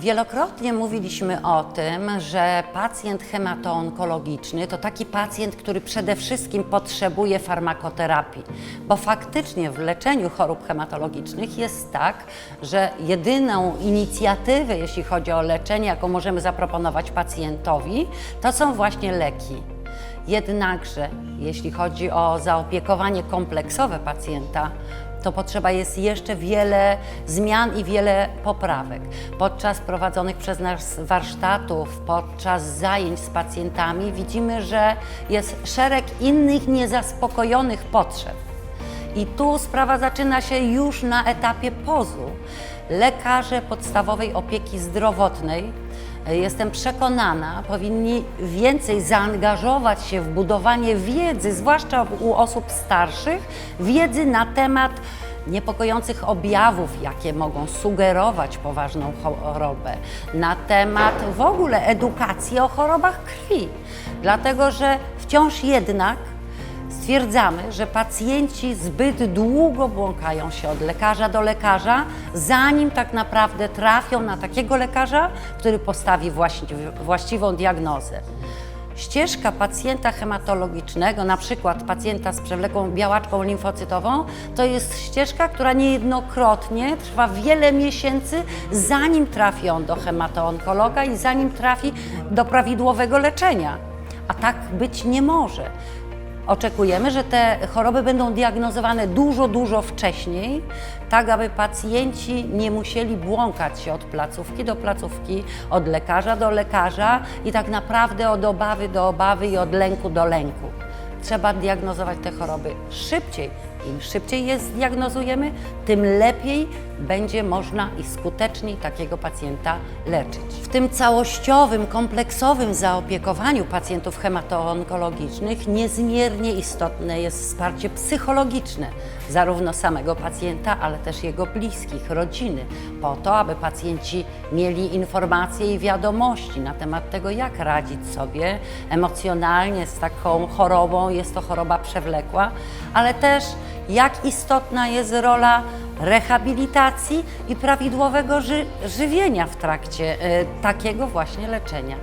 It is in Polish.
Wielokrotnie mówiliśmy o tym, że pacjent hematoonkologiczny to taki pacjent, który przede wszystkim potrzebuje farmakoterapii, bo faktycznie w leczeniu chorób hematologicznych jest tak, że jedyną inicjatywę, jeśli chodzi o leczenie, jaką możemy zaproponować pacjentowi, to są właśnie leki. Jednakże, jeśli chodzi o zaopiekowanie kompleksowe pacjenta, to potrzeba jest jeszcze wiele zmian i wiele poprawek. Podczas prowadzonych przez nas warsztatów, podczas zajęć z pacjentami widzimy, że jest szereg innych niezaspokojonych potrzeb. I tu sprawa zaczyna się już na etapie pozu. Lekarze podstawowej opieki zdrowotnej, jestem przekonana, powinni więcej zaangażować się w budowanie wiedzy, zwłaszcza u osób starszych, wiedzy na temat niepokojących objawów, jakie mogą sugerować poważną chorobę, na temat w ogóle edukacji o chorobach krwi. Dlatego, że wciąż jednak Stwierdzamy, że pacjenci zbyt długo błąkają się od lekarza do lekarza, zanim tak naprawdę trafią na takiego lekarza, który postawi właści- właściwą diagnozę. Ścieżka pacjenta hematologicznego, na przykład pacjenta z przewlekłą białaczką limfocytową, to jest ścieżka, która niejednokrotnie trwa wiele miesięcy, zanim trafi on do hematoonkologa i zanim trafi do prawidłowego leczenia. A tak być nie może. Oczekujemy, że te choroby będą diagnozowane dużo, dużo wcześniej, tak aby pacjenci nie musieli błąkać się od placówki do placówki, od lekarza do lekarza i tak naprawdę od obawy do obawy i od lęku do lęku. Trzeba diagnozować te choroby szybciej. Im szybciej je zdiagnozujemy, tym lepiej będzie można i skuteczniej takiego pacjenta leczyć. W tym całościowym, kompleksowym zaopiekowaniu pacjentów hematoonkologicznych niezmiernie istotne jest wsparcie psychologiczne zarówno samego pacjenta, ale też jego bliskich, rodziny, po to, aby pacjenci mieli informacje i wiadomości na temat tego, jak radzić sobie emocjonalnie z taką chorobą. Jest to choroba przewlekła, ale też jak istotna jest rola rehabilitacji i prawidłowego ży- żywienia w trakcie e, takiego właśnie leczenia.